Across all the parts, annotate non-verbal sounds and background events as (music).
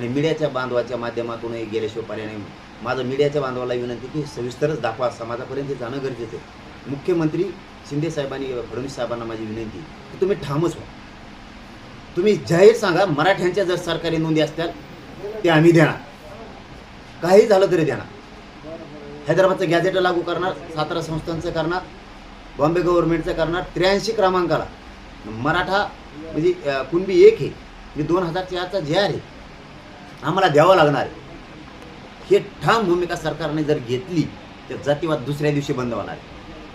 आणि मीडियाच्या बांधवाच्या माध्यमातूनही गेल्याशिवाय पर्याय नाही माझं मीडियाच्या बांधवाला विनंती की सविस्तरच दाखवा समाजापर्यंत जाणं गरजेचं आहे. मुख्यमंत्री शिंदे साहेबांनी फडणवीस साहेबांना माझी विनंती की तुम्ही ठामच व्हा. तुम्ही जाहीर सांगा मराठ्यांच्या जर सरकारी नोंदी असतात ते आम्ही देणार. काही झालं तरी देणार. हैदराबादचं गॅझेट लागू करणार सातारा संस्थांचं करणार बॉम्बे गव्हर्नमेंटचं करणार त्र्याऐंशी क्रमांकाला. मराठा म्हणजे कुणबी एक आहे. मी दोन हजार चारचा जे आहे आम्हाला द्यावं लागणार आहे. हे ठाम भूमिका सरकारने जर घेतली तर जातीवाद दुसऱ्या दिवशी बंद होणार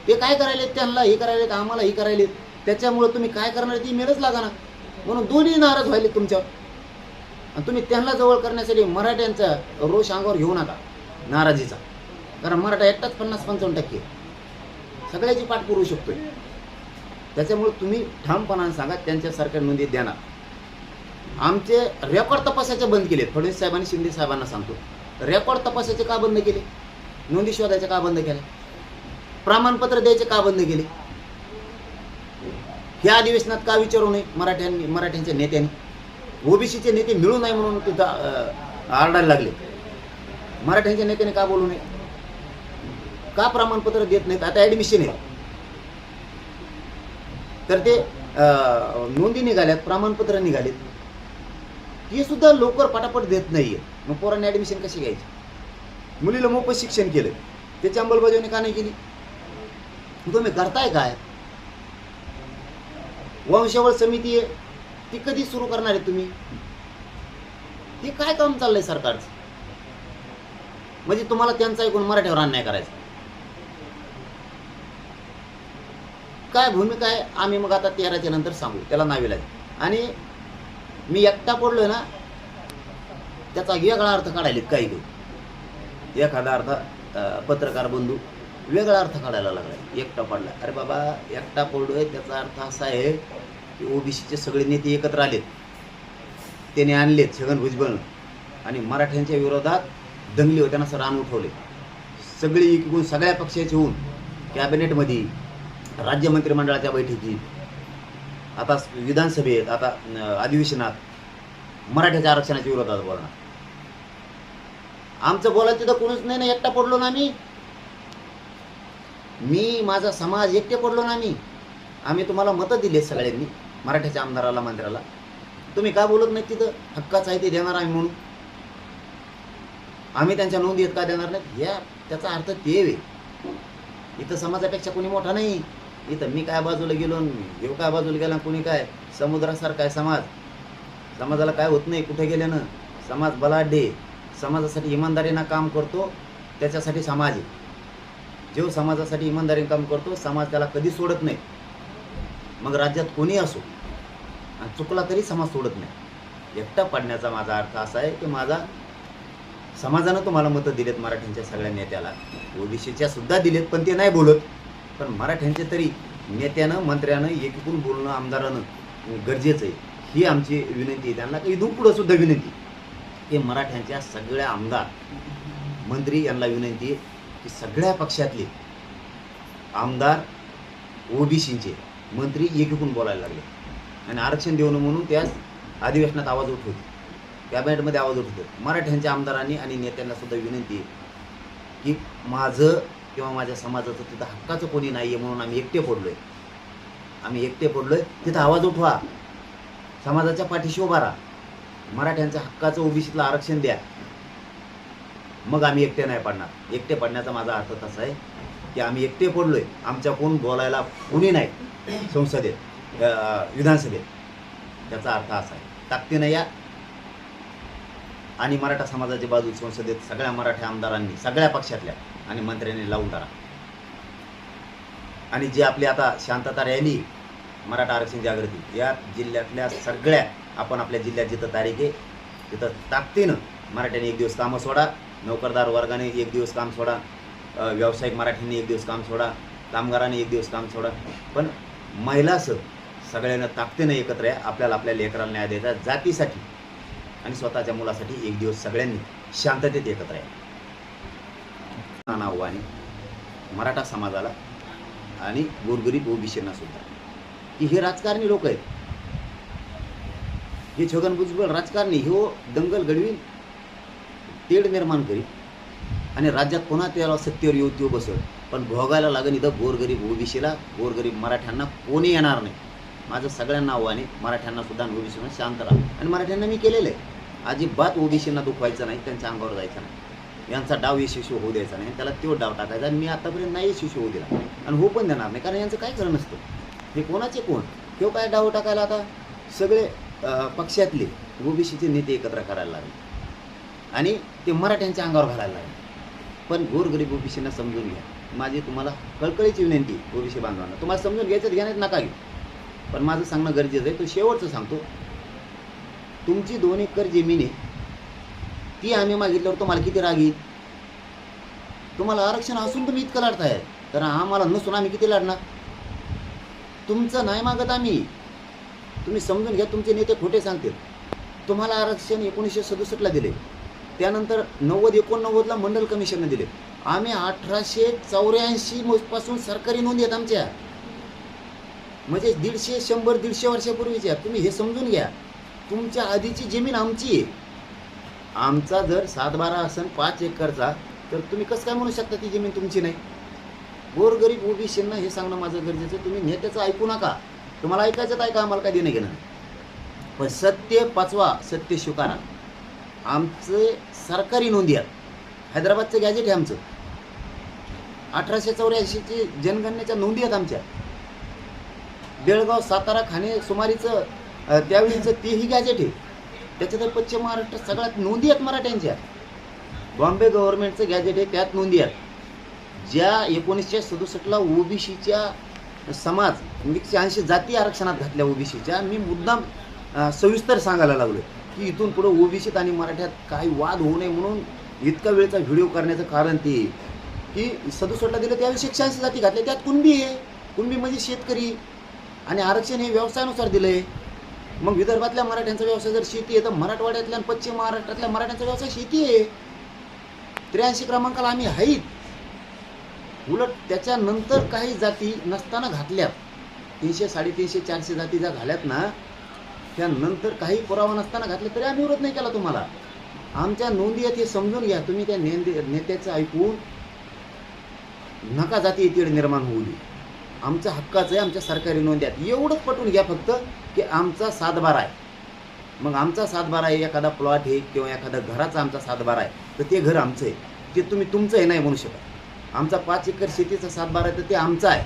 ते काय करायले त्यांना? हे करायले आम्हाला? हे करायले त्याच्यामुळं तुम्ही काय करणार? ती मेरच लागणार. म्हणून दोन्ही नाराज व्हायले तुमच्यावर. आणि तुम्ही त्यांना जवळ करण्यासाठी मराठ्यांचा रोष अंगावर घेऊ नका. नाराजीचा. कारण मराठा एकटाच पन्नास पंचावन्न टक्के. सगळ्याची पाठ करू शकतोय. त्याच्यामुळे तुम्ही ठामपणाने सांगा त्यांच्या सरकारमध्ये देणार आमचे रेकॉर्ड तपासायचे बंद केले फडणवीस साहेबांनी शिंदे साहेबांना सांगतो. रेकॉर्ड तपासायचे का बंद केले? नोंदी शोधायचे का बंद केले? प्रमाणपत्र द्यायचे का बंद केले? ह्या अधिवेशनात का विचारू नये मराठ्यांनी मराठ्यांच्या नेत्यांनी? ओबीसीचे नेते मिळू नये म्हणून तिथं आरडायला लागले. मराठ्यांच्या नेत्याने का बोलू नये? का प्रमाणपत्र देत नाहीत? आता ॲडमिशन आहे. तर ते नोंदी निघाल्यात प्रमाणपत्र निघालेत. हे सुद्धा लवकर पटापट देत नाहीये. मग पोरांनी ॲडमिशन कशी घ्यायची? मुलीला मोफत शिक्षण केलं. त्याची अंमलबजावणी का नाही केली? तुम्ही करताय काय? वंशावळ समिती आहे. ती कधी सुरू करणार आहे तुम्ही? हे काय काम चाललंय सरकारचं? म्हणजे तुम्हाला त्यांचा ऐकून मराठीवर अन्याय करायचा. काय भूमिका आहे? आम्ही मग आता तेराच्या नंतर सांगू. त्याला नावेला आणि मी एकटा पडलोय ना त्याचा वेगळा अर्थ काढायला काही लोक एखादा अर्थ पत्रकार बंधू वेगळा अर्थ काढायला लागलाय. एकटा पडला. अरे बाबा एकटा पडलोय त्याचा अर्थ असा आहे की ओबीसीचे सगळे नेते एकत्र आलेत. त्याने आणलेत छगन भुजबळ आणि मराठ्यांच्या विरोधात दंगली होताना ना रान उठवले. सगळी एकूण सगळ्या पक्षाचे होऊन कॅबिनेटमध्ये राज्य मंत्रिमंडळाच्या बैठकीत आता विधानसभेत आता अधिवेशनात मराठ्याच्या आरक्षणाच्या विरोधात बोलणार. आमचं बोलायचं तिथं कोणीच नाही ना एकटा पडलो ना आम्ही. मी माझा समाज एकटे पडलो ना आम्ही. आम्ही तुम्हाला मतं दिली सगळ्यांनी मराठ्याच्या आमदाराला मंत्र्याला. तुम्ही का बोलत नाही तिथं? हक्काच आहे ते देणार आम्ही म्हणून. आम्ही त्यांच्या नोंदी का देणार नाहीत? या त्याचा अर्थ ते इथं समाजापेक्षा कोणी मोठा नाही. इथं मी काय बाजूला गेलो न देव काय बाजूला गेला न कोणी काय? समुद्रासारखा आहे समाज. समाजाला काय होत नाही कुठे गेल्यानं? समाज बलाढ्य समाजासाठी इमानदारीनं काम करतो त्याच्यासाठी समाज आहे. जो समाजासाठी इमानदारीनं काम करतो समाज त्याला कधी सोडत नाही. मग राज्यात कोणी असो आणि चुकला तरी समाज सोडत नाही. एकटा पडण्याचा माझा अर्थ असा आहे की माझा समाजानं तुम्हाला मतं दिलेत मराठ्यांच्या सगळ्या नेत्याला. ओबीसीच्या सुद्धा दिलेत पण ते नाही बोलत. पण मराठ्यांचे तरी नेत्यानं मंत्र्यानं एकीकून बोलणं आमदारानं गरजेचं आहे. ही आमची विनंती आहे. त्यांना इथून पुढं सुद्धा विनंती. की मराठ्यांच्या सगळ्या आमदार मंत्री यांना विनंती आहे की सगळ्या पक्षातले आमदार ओबीसींचे मंत्री एकीकडून बोलायला लागले. आणि आरक्षण देऊ नये म्हणून त्याच अधिवेशनात आवाज उठवते. कॅबिनेटमध्ये आवाज उठतो मराठ्यांच्या आमदारांनी आणि नेत्यांना सुद्धा विनंती आहे की माझं किंवा माझ्या समाजाचं तिथं हक्काचं कोणी नाही आहे म्हणून आम्ही एकटे पडलोय. आम्ही एकटे पडलोय. तिथं आवाज उठवा. समाजाच्या पाठीशी उभा राहा. मराठ्यांच्या हक्काचं ओबीसीतलं आरक्षण द्या. मग आम्ही एकटे नाही पडणार. एकटे पडण्याचा माझा अर्थ तसा आहे की आम्ही एकटे पडलोय. आमच्या कोण बोलायला कोणी नाही संसदेत विधानसभेत. त्याचा अर्थ असा आहे. ताकदीनं या आणि मराठा समाजाची बाजू संसदेत सगळ्या मराठा आमदारांनी सगळ्या पक्षातल्या आणि मंत्र्यांनी लावून धरा. आणि जी आपली आता शांतता रॅली मराठा आरक्षण जागृती या जिल्ह्यातल्या सगळ्या आपण आपल्या जिल्ह्यात जिथं तारीख आहे तिथं ताकदीनं मराठ्यांनी एक दिवस कामं सोडा नोकरदार वर्गाने एक दिवस काम सोडा व्यावसायिक मराठ्यांनी एक दिवस काम सोडा कामगारांनी एक दिवस काम सोडा. पण महिलासह सगळ्यांना ताकदीनं एकत्र आहे आपल्याला आपल्या लेकराला न्याय द्यायचा जातीसाठी. आणि स्वतःच्या मुलासाठी एक दिवस सगळ्यांनी शांततेत एकत्र आहे नाना आव्हाने मराठा समाजाला आणि गोरगरीब ओबीसींना सुद्धा. की हे राजकारणी लोक आहेत. हे छगन भुजबळ राजकारणी हो दंगल घडवीन तेढ निर्माण करी आणि राज्यात पुन्हा त्याला सत्तेवर येऊ तो बसत पण भोगायला लागेल इथं गोरगरीब ओबीसीला गोरगरीब मराठ्यांना कोणी येणार नाही. माझं सगळ्यांना आव्हाने मराठ्यांना सुद्धा ओबीसीना शांत राहा. आणि मराठ्यांना मी केलेलं आहे. अजिबात ओबीसींना दुखवायचं नाही त्यांच्या अंगावर जायचं नाही. यांचा डाव यशस्वी होऊ द्यायचा नाही त्याला तो डाव टाकायचा आणि मी आतापर्यंत नाही यशस्वी होऊ दिला. आणि हो पण देणार नाही कारण यांचं काय खरं नसतं. हे कोणाचे कोण? तो काय डाव टाकायला आता? सगळे पक्षातले ओबीसीचे नेते एकत्र करायला लागले. आणि ते मराठ्यांच्या अंगावर घालायला लागले. पण गोरगरीब ओबीसींना समजून घ्या. माझी तुम्हाला कळकळीची विनंती ओबीसी बांधवांना. तुम्हाला समजून घ्यायचं घ्या नका घेऊ पण माझं सांगणं गरजेचं आहे तो शेवटचं सांगतो. तुमची दोन एकर जमीन आहे. ती आम्ही मागितल्यावर तुम्हाला किती राग येईल? तुम्हाला आरक्षण असून तुम्ही इतकं लढताय. तर आम्हाला नसून आम्ही किती लढणार? तुमचं नाही मागत आम्ही. तुम्ही समजून घ्या तुमचे नेते खोटे सांगतील. तुम्हाला आरक्षण एकोणीसशे सदुसष्टला दिले. त्यानंतर नव्वद एकोणनव्वदला मंडल कमिशनने दिले. आम्ही अठराशे चौऱ्याऐंशी पासून सरकारी नोंद आहेत आमच्या. म्हणजे दीडशे शंभर दीडशे वर्षापूर्वीच्या. तुम्ही हे समजून घ्या. तुमच्या आधीची जमीन आमची आहे. आमचा जर सातबारा असन पाच एकरचा तर तुम्ही कसं काय म्हणू शकता ती जमीन तुमची नाही? गोरगरीब ओबीसींना हे सांगणं माझं गरजेचं आहे. तुम्ही नेत्याचं ऐकू नका. तुम्हाला ऐकायचं काय का आम्हाला काय देणं घेणं पण सत्य पाचवा सत्य स्वीकारा. आमचे सरकारी नोंदी आहेत. हैदराबादचं गॅजेट आहे आमचं. अठराशे चौऱ्याऐंशीची जनगणनेच्या नोंदी आहेत आमच्या. बेळगाव सातारा खाणे सुमारीचं त्यावेळीचं तेही गॅजेट आहे. त्याच्यात पश्चिम महाराष्ट्र सगळ्यात नोंदी आहेत मराठ्यांच्या बॉम्बे गव्हर्नमेंटचं गॅजेट आहे त्यात नोंदी आहेत. ज्या एकोणीसशे सदुसष्टला ओबीसीच्या समाज म्हणजे एकशे ऐंशी जाती आरक्षणात घातल्या ओबीसीच्या मी मुद्दाम सविस्तर सांगायला लागलो की इथून पुढं ओबीसीत आणि मराठ्यात काही वाद होऊ नये म्हणून इतका वेळचा व्हिडिओ करण्याचं कारण ते. की सदुसष्टला दिलं त्यावेळी एकशे ऐंशी जाती घातल्या त्यात कुणबी आहे? कुणबी म्हणजे शेतकरी. आणि आरक्षण हे व्यवसायानुसार दिलं आहे मग विदर्भातल्या मराठ्यांचा व्यवसाय जर शेती आहे तर मराठवाड्यातल्या आणि पश्चिम महाराष्ट्रातल्या मराठ्यांचा व्यवसाय शेती आहे. त्र्याऐंशी क्रमांकाला आम्ही आहेत उलट त्याच्यानंतर काही जाती नसताना घातल्यात तीनशे साडेतीनशे चारशे जाती ज्या घाल्यात ना त्यानंतर काही पुरावा नसताना घातले तरी आम्ही विरोध नाही केला तुम्हाला. आमच्या नोंदी आहेत हे समजून घ्या. तुम्ही त्या नेंदे नेत्याचं ऐकून नका जाती तीड निर्माण होऊ दे आमच्या हक्काचं आहे आमच्या सरकारी नोंदी आहेत. एवढंच पटवून घ्या फक्त. की आमचा सातबारा आहे. मग आमचा सातबारा आहे एखादा प्लॉट आहे किंवा एखादा घराचा आमचा सातबारा आहे तर ते घर आमचं आहे. ते तुम्ही तुमचं आहे नाही म्हणू शकत. आमचा पाच एकर शेतीचा सातबारा आहे तर ते आमचा आहे.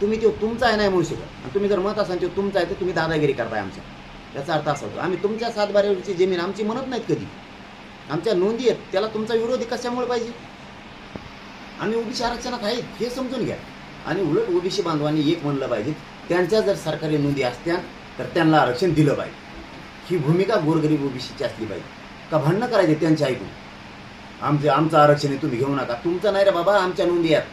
तुम्ही तो तुमचा आहे नाही म्हणू शकत. आणि तुम्ही जर मत असाल तो तुमचा आहे तर तुम्ही दादागिरी करताय आमच्या. याचा अर्थ असा होतो. आम्ही तुमच्या सातबाऱ्यावरची जमीन आमची म्हणत नाहीत कधी. आमच्या नोंदी आहेत. त्याला तुमचा विरोध कशामुळे पाहिजे? आम्ही ओबीसी आरक्षणात आहेत हे समजून घ्या. आणि उलट ओबीसी बांधवांनी एक म्हणलं पाहिजे त्यांच्या जर सरकारी नोंदी असत्या तर त्यांना आरक्षण दिलं पाहिजे. ही भूमिका गोरगरीब ओबीसीची असली पाहिजे. का भांडणं करायचे त्यांच्या ऐकून? आमचे आमचं आरक्षण आहे तुम्ही घेऊ नका. तुमचं नाही रे बाबा आमच्या नोंदी आहेत.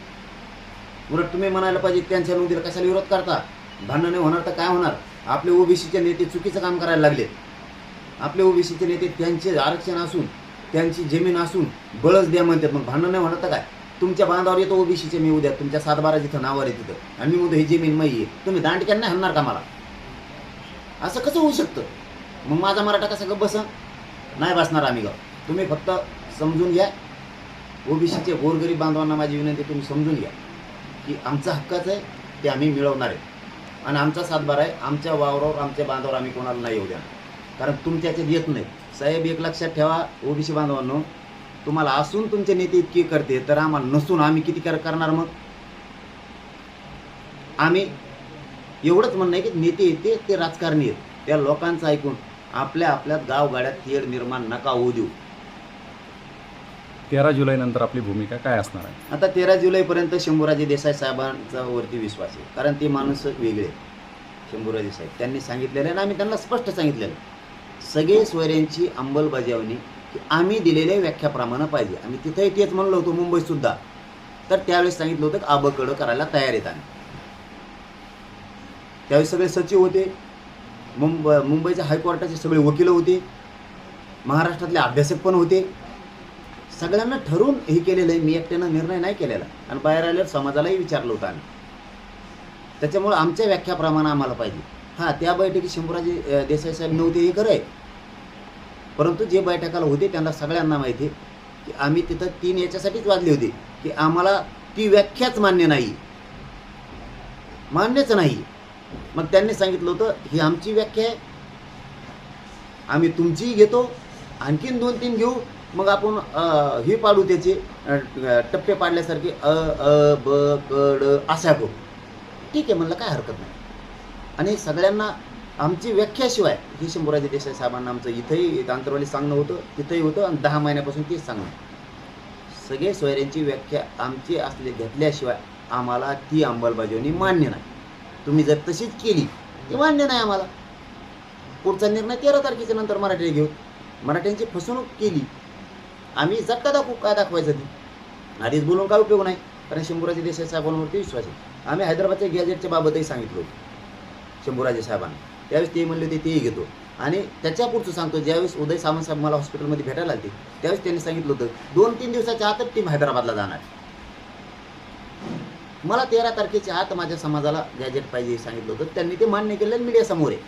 उलट तुम्ही म्हणायला पाहिजे त्यांच्या नोंदीला कशाला विरोध करता? भांडणं नाही होणार तर काय होणार? आपले ओबीसीचे नेते चुकीचं काम करायला लागले. आपले ओबीसीचे नेते त्यांचे आरक्षण असून त्यांची जमीन असून बळच द्या म्हणतात मग भांडण नाही होणार तर काय? तुमच्या बांधावर येतो ओबीसीचे मी उद्या तुमच्या सातबारा जिथं नावावर आहे तिथं. आणि मी म्हणतो ही जमीन मै आहे. तुम्ही दांडक्यांना हणणार का मला? असं कसं होऊ शकतं? मग माझा मराठा कसा गप बसा? नाही बसणार आम्ही गप. तुम्ही फक्त समजून घ्या. ओबीसीचे गोरगरीब बांधवांना माझी विनंती तुम्ही समजून घ्या. की आमचा हक्काच आहे ते आम्ही मिळवणार आहे. आणि आमचा सातबारा आहे आमच्या वावरावर आमच्या बांधावर आम्ही कोणाला नाही येऊ द्या कारण तुमच्याचे येत नाही. साहेब एक लक्षात ठेवा ओबीसी बांधवांनो तुम्हाला असून तुमचे नेते इतके करते तर आम्हाला नसून आम्ही किती कर करणार मग? आम्ही एवढंच म्हणणं आहे की नेते येते ते राजकारणी आहेत. त्या लोकांचं ऐकून आपल्या आपल्या गावगाड्यात तेढ निर्माण नका होऊ देऊ. तेरा जुलैनंतर आपली भूमिका काय असणार आहे? आता तेरा जुलैपर्यंत शंभूराजे देसाई साहेबांचा वरती विश्वास आहे. कारण ते माणूस वेगळे. शंभूराजे साहेब. त्यांनी सांगितलेलं आहे आणि आम्ही त्यांना स्पष्ट सांगितलेलं. सगळे सोयऱ्यांची अंमलबजावणी ही आम्ही दिलेल्या व्याख्याप्रमाणे पाहिजे. आम्ही तिथंही तेच म्हणलो होतो मुंबईत सुद्धा. तर त्यावेळेस सांगितलं होतं की आबकडं करायला तयार आहेत आम्ही. त्यावेळी सगळे सचिव होते. मुंबई मुंबईच्या हायकोर्टाचे सगळे वकील होते. महाराष्ट्रातले अभ्यासक पण होते. सगळ्यांना ठरवून हे केलेलं आहे. मी एकट्यानं निर्णय नाही केलेला. आणि बाहेर आल्यावर समाजालाही विचारलं होतं आम्ही. त्याच्यामुळं आमच्या व्याख्याप्रमाणे आम्हाला पाहिजे. हां त्या बैठकीत शंभूराजे देसाई साहेब नव्हते हे खरं आहे. परंतु जे बैठकाला होते त्यांना सगळ्यांना माहिती आहे की आम्ही तिथं तीन याच्यासाठीच वाजले होते की आम्हाला ती व्याख्याच मान्य नाही. मान्यच नाही. मग त्यांनी सांगितलं होतं ही आमची व्याख्या आहे. आम्ही तुमचीही घेतो आणखीन दोन तीन घेऊ. मग आपण हे पाडू त्याचे टप्पे पाडल्यासारखे अ अ ब कड असा करू. ठीक आहे म्हणलं काय हरकत नाही. आणि सगळ्यांना आमची व्याख्याशिवाय ही शंभूराजे देसाई साहेबांना आमचं इथंही आंतरवाली सांगणं होतं तिथंही होतं आणि दहा महिन्यापासून तेच सांगणं. सगळे सोयऱ्यांची व्याख्या आमची असले घेतल्याशिवाय आम्हाला ती अंमलबजावणी मान्य नाही. तुम्ही जर तशीच केली ती मान्य नाही आम्हाला. पुढचा निर्णय तेरा तारखेच्या नंतर मराठी घेऊ. मराठ्यांची फसवणूक केली. आम्ही झटका दाखवू काय दाखवायचं ती? आधीच बोलून काय उपयोग नाही? कारण शंभूराजे देसाई साहेबांवरती विश्वास आहे. आम्ही हैदराबादच्या गॅजेटच्या बाबतही सांगितलं होतं. शंभूराजे साहेबांना. त्यावेळेस ते म्हणले होते तेही घेतो. आणि त्याच्या पुढचं सांगतो ज्यावेळेस उदय सामंत साहेब मला हॉस्पिटलमध्ये भेटायला आले त्यावेळेस त्यांनी सांगितलं होतं दोन तीन दिवसाच्या आतच टीम हैदराबादला जाणार. मला तेरा तारखेच्या आत माझ्या समाजाला गॅजेट पाहिजे सांगितलं होतं. त्यांनी ते मान्य केलं मीडियासमोर आहे.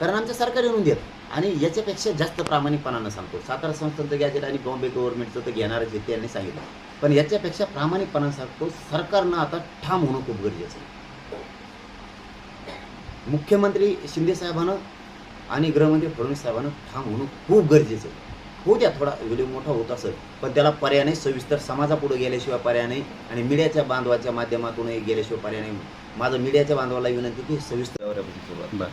कारण आमच्या सरकार येऊन देत. आणि याच्यापेक्षा जास्त प्रामाणिकपणानं सांगतो. सातारा संस्थांचं गॅजेट आणि बॉम्बे गव्हर्नमेंटचं तर घेणारच आहे त्यांनी सांगितलं. पण याच्यापेक्षा प्रामाणिकपणानं सांगतो सरकारनं आता ठाम होणं खूप गरजेचं आहे. मुख्यमंत्री शिंदे साहेबानं आणि गृहमंत्री फडणवीस साहेबानं ठाम होणं खूप गरजेचं आहे. होऊ द्या थोडा व्हिडिओ मोठा होत असेल पण त्याला पर्याय नाही सविस्तर समाजापुढे गेल्याशिवाय पर्याय नाही आणि मीडियाच्या बांधवाच्या माध्यमातूनही गेल्याशिवाय पर्याय नाही. माझं मीडियाच्या बांधवाला विनंती की सविस्तर दौऱ्यापासून सुरुवात?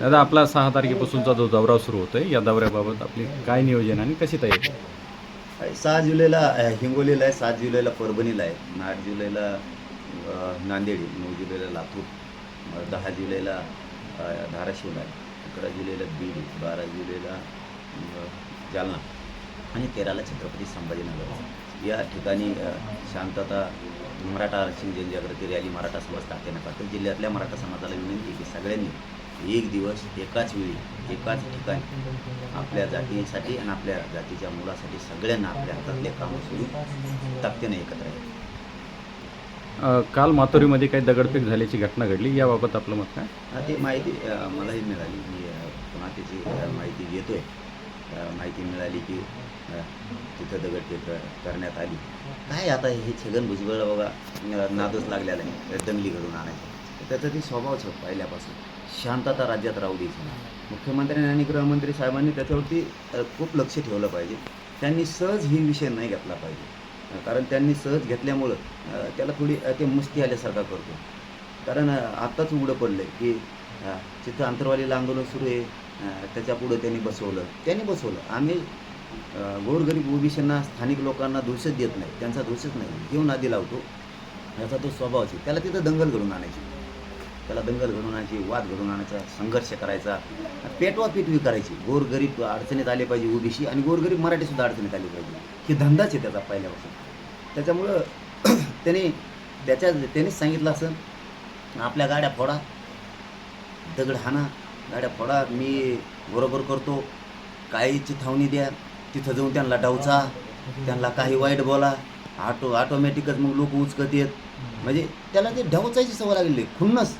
दादा आपला सहा तारखेपासूनचा जो दौरा सुरू होतोय या दौऱ्याबाबत आपली काय नियोजन आणि कशी तयारी? सहा जुलैला हिंगोलीला आहे सात जुलैला परभणीला आहे आठ जुलैला नांदेड नऊ जुलैला लातूर दहा जुलैला धाराशिवला आहे अकरा जुलैला बीड बारा जुलैला जालना आणि तेराला छत्रपती संभाजीनगर. या ठिकाणी शांतता मराठा आरक्षण जनजागृती रॅली मराठा समाज तात्याने पाटील जिल्ह्यातल्या मराठा समाजाला विनंती की सगळ्यांनी एक दिवस एकाच वेळी एकाच ठिकाणी आपल्या जातीसाठी आणि आपल्या जातीच्या मुलासाठी सगळ्यांना आपल्या हातातले कामं सोडून ताकदीने एकत्र आहे काल माथुरीमध्ये काही दगडफेक झाल्याची घटना घडली. याबाबत आपलं मत काय? ती माहिती मलाही मिळाली. मी पुन्हा त्याची माहिती घेतोय. माहिती मिळाली की तिथं दगडफेक करण्यात आली. काय आता हे छगन भुजबळ बघा नादच लागलेला आहे दंगली घडून आणायचं. त्याचा ती स्वभावच पहिल्यापासून. शांतता राज्यात राहू द्यायची नाही मुख्यमंत्र्यांनी आणि गृहमंत्री साहेबांनी त्याच्यावरती खूप लक्ष ठेवलं पाहिजे. त्यांनी सहज ही विषय नाही घेतला पाहिजे. कारण त्यांनी सहज घेतल्यामुळं त्याला थोडी ते मुस्ती आल्यासारखा करतो. कारण आत्ताच उघडं पडलं की तिथं आंतरवालीला आंदोलन सुरू आहे. त्याच्यापुढं त्यांनी बसवलं. त्यांनी बसवलं. आम्ही गोरगरीब ओबीसींना स्थानिक लोकांना दोषच देत नाही. त्यांचा दोषच नाही. घेऊन आधी लावतो. याचा तो स्वभावच आहे. त्याला तिथं दंगल घडून आणायची. त्याला दंगल घडून आणायची वाद घडून आणायचा संघर्ष करायचा. पेटवा पेटवी करायची गोरगरीब अडचणीत आले पाहिजे ओबीसी आणि गोरगरीब मराठीसुद्धा अडचणीत आले पाहिजे. ही धंदाच आहे त्याचा पहिल्यापासून त्याच्यामुळं (clears throat) त्याने त्याच्या त्यानेच सांगितलं असं. आपल्या गाड्या फोडा. दगड हाणा गाड्या पडा मी बरोबर करतो. काही चिथावणी द्या तिथं जाऊन त्यांना डावचा त्यांना काही वाईट बोला. ऑटो ऑटोमॅटिकच मग लोक उचकत येत. म्हणजे त्याला ते ढवचायची सवय लागलेली खुन्नस.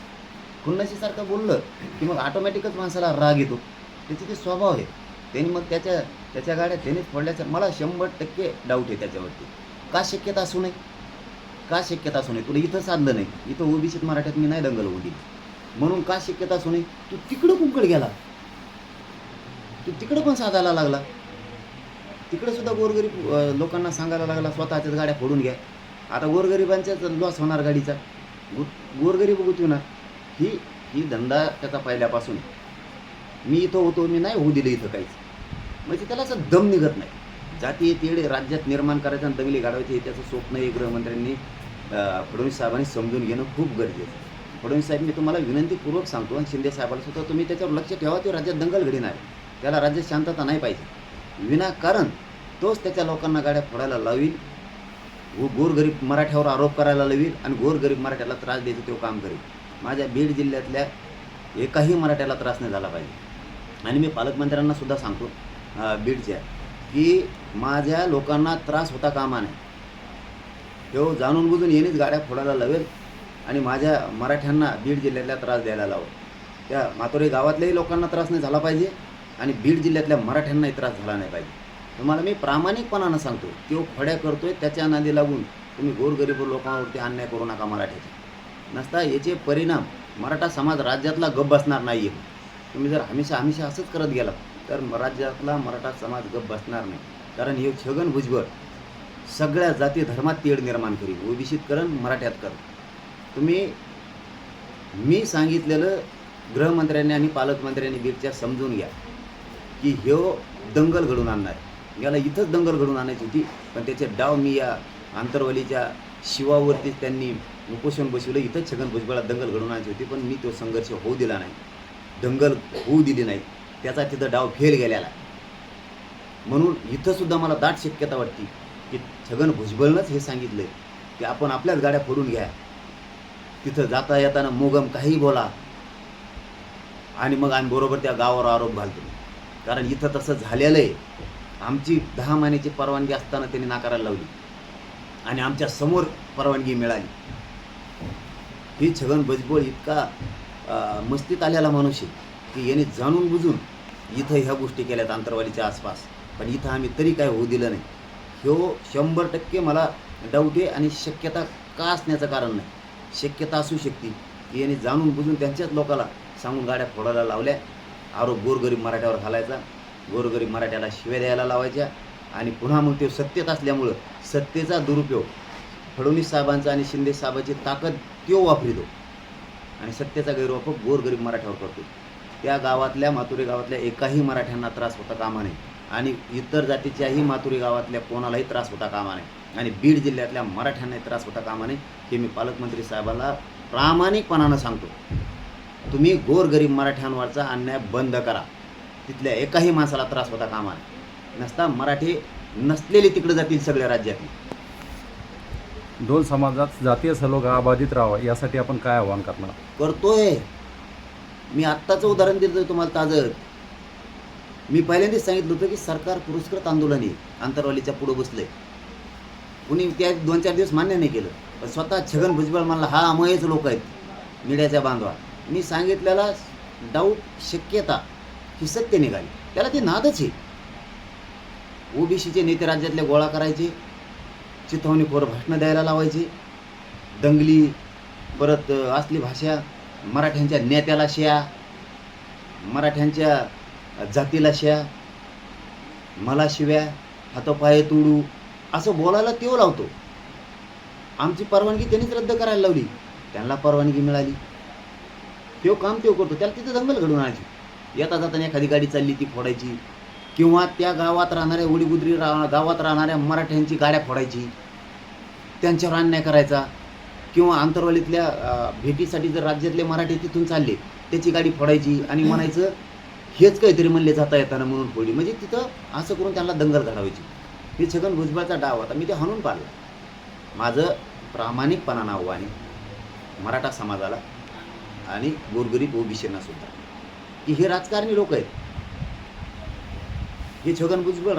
खुन्नशीसारखं बोललं की मग ऑटोमॅटिकच माणसाला राग येतो. त्याचे ते स्वभाव आहे. त्यांनी मग त्याच्या त्याच्या गाड्या त्यानेच पडल्याचा मला शंभर टक्के डाऊट आहे त्याच्यावरती. का शक्यता असू नये? का शक्यता असू नये? तुला इथं साधलं नाही. इथं ओबीसीत मराठ्यात मी नाही दंगल होती म्हणून का शक्यता असू तू तिकडं कुंकड गेला तू तिकडं पण साधायला लागला. तिकडं सुद्धा गोरगरीब लोकांना सांगायला लागला स्वतःच्याच गाड्या फोडून घ्या. आता गोरगरिबांच्याच लॉस होणार गाडीचा. गो गोरगरीब गुतविणार. ही ही धंदा त्याचा पहिल्यापासून. मी इथं होतो मी नाही होऊ दिलं इथं काहीच. म्हणजे त्याला असं दम निघत नाही. जाती तेढे राज्यात निर्माण करायचं आणि दंगली घडवायची हे त्याचं स्वप्न हे गृहमंत्र्यांनी फडणवीस साहेबांनी समजून घेणं खूप गरजेचं आहे. फडणवीस साहेब मी तुम्हाला विनंतीपूर्वक सांगतो आणि शिंदे साहेबाला सुद्धा तुम्ही त्याच्यावर लक्ष ठेवा ते राज्यात दंगल घडीणार आहे. त्याला राज्यात शांतता नाही पाहिजे. विनाकारण तोच त्याच्या लोकांना गाड्या फोडायला लावील गोरगरीब मराठ्यावर आरोप करायला लावील आणि गोरगरीब मराठ्याला त्रास द्यायचं तो काम करेल. माझ्या बीड जिल्ह्यातल्या एकाही मराठ्याला त्रास नाही झाला पाहिजे. आणि मी पालकमंत्र्यांना सुद्धा सांगतो बीडच्या की माझ्या लोकांना त्रास होता कामा नये. तो जाणून बुजून येणेच गाड्या फोडायला लावेल आणि माझ्या मराठ्यांना बीड जिल्ह्यातल्या त्रास द्यायला लावेल त्या मातोरे गावातल्याही लोकांना त्रास नाही झाला पाहिजे आणि बीड जिल्ह्यातल्या मराठ्यांनाही त्रास झाला नाही पाहिजे. तुम्हाला मी प्रामाणिकपणानं सांगतो तो खोड्या करतोय त्याच्या नादी लागून तुम्ही गोरगरीब लोकांवरती अन्याय करू नका मराठ्याचे नसता याचे परिणाम मराठा समाज राज्यातला गप बसणार नाही आहे तुम्ही जर हमेशा हमेशा असंच करत गेलात तर राज्यातला मराठा समाज गप बसणार नाही. कारण हे छगन भुजबळ सगळ्या जाती धर्मात तेढ निर्माण करी ओबीसीत करण मराठ्यात कर तुम्ही मी सांगितलेलं गृहमंत्र्यांनी आणि पालकमंत्र्यांनी बिरच्या समजून घ्या की ह्यो दंगल घडून आणणार. याला इथंच दंगल घडून आणायची होती पण त्याचे डाव मी या आंतरवलीच्या शिवावरतीच त्यांनी उपोषण बसवलं इथंच छगन भुजबळात दंगल घडून आणायची होती पण मी तो संघर्ष होऊ दिला नाही. दंगल होऊ दिली नाही. त्याचा तिथं डाव फेल गेलेला. म्हणून इथंसुद्धा मला दाट शक्यता वाटते की छगन भुजबळनंच हे सांगितलं की आपण आपल्याच गाड्या फोडून घ्या. तिथं जाता येताना मोगम काही बोला. आणि मग आम्ही बरोबर त्या गावावर आरोप घालतो. कारण इथं तसं झालेलं आहे. आमची दहा महिन्याची परवानगी असताना त्यांनी नाकारायला लावली. आणि आमच्यासमोर परवानगी मिळाली. ही छगन भुजबळ इतका मस्तीत आलेला माणूस आहे की याने जाणून बुजून इथं ह्या गोष्टी केल्यात आंतरवालीच्या आसपास. पण इथं आम्ही तरी काय होऊ दिलं नाही. ह्यो शंभर टक्के मला डाऊट आहे आणि शक्यता का असण्याचं कारण नाही. शक्यता असू शकते. की यांनी जाणून बुजून त्यांच्याच लोकाला सांगून गाड्या फोडायला लावल्या. आरोप गोरगरीब मराठ्यावर घालायचा. गोरगरीब मराठ्याला शिव्या द्यायला लावायच्या. आणि पुन्हा मग ते सत्तेत असल्यामुळं सत्तेचा दुरुपयोग फडणवीस साहेबांचा आणि शिंदे साहेबांची ताकद त्यो वापरितो. आणि सत्तेचा गैरवापर गोरगरीब मराठ्यावर करतो. त्या गावातल्या मातुरे गावातल्या एकाही मराठ्यांना त्रास होता कामा नये. आणि इतर जातीच्याही मातुरी गावातल्या कोणालाही त्रास होता कामा नये. आणि बीड जिल्ह्यातल्या मराठ्यांनाही त्रास होता कामा नये हे मी पालकमंत्री साहेबांना प्रामाणिकपणानं सांगतो. तुम्ही गोरगरीब मराठ्यांवरचा अन्याय बंद करा. तिथल्या एकाही माणसाला त्रास होता कामा नये. नसता मराठी नसलेले तिकडे जातील सगळ्या राज्यातील. दोन समाजात जातीय सलोखा अबाधित राहावा यासाठी आपण काय आव्हान करणार? करतोय. मी आत्ताचं उदाहरण दिलं तुम्हाला ताजं. मी पहिल्यांदाच सांगितलं होतं की सरकार पुरस्कृत आंदोलन आहे आंतरवालीच्या पुढं बसलंय. कुणी त्या दोन चार दिवस मान्य नाही केलं. पण स्वतः छगन भुजबळ म्हणला हा अमयच लोक आहेत मीडियाच्या बांधवा. मी सांगितलेला डाऊट शक्यता ही सत्य निघाली. त्याला ती नादच आहे. ओबीसीचे नेते राज्यातले गोळा करायचे चिथवणीखोर भाषणं द्यायला लावायचे दंगली परत असली भाषा मराठ्यांच्या नेत्याला शिया मराठ्यांच्या जातीला शिया मला शिव्या हातोपाय तुडू असं बोलायला तेव लावतो. आमची परवानगी त्यांनीच रद्द करायला लावली. त्यांना परवानगी मिळाली. तो काम तेव करतो. त्याला तिथं दंगल घडून आणायची. येता जाताना एखादी गाडी चालली ती फोडायची. किंवा त्या गावात राहणाऱ्या उडीबुद्री रा गावात राहणाऱ्या मराठ्यांची गाड्या फोडायची. त्यांच्यावर अन्याय करायचा. किंवा आंतरवालीतल्या भेटीसाठी जर राज्यातले मराठी तिथून चालले त्याची गाडी फोडायची आणि म्हणायचं हेच काहीतरी म्हणले जाता येताना म्हणून होळी. म्हणजे तिथं असं करून त्यांना दंगल घडवायची हे छगन भुजबळचा डाव होता. मी ते हाणून पाडला. माझं प्रामाणिकपणा आव्हान आहे मराठा समाजाला आणि गोरगरीब ओबीसींना सुद्धा. की हे राजकारणी लोक आहेत. हे छगन भुजबळ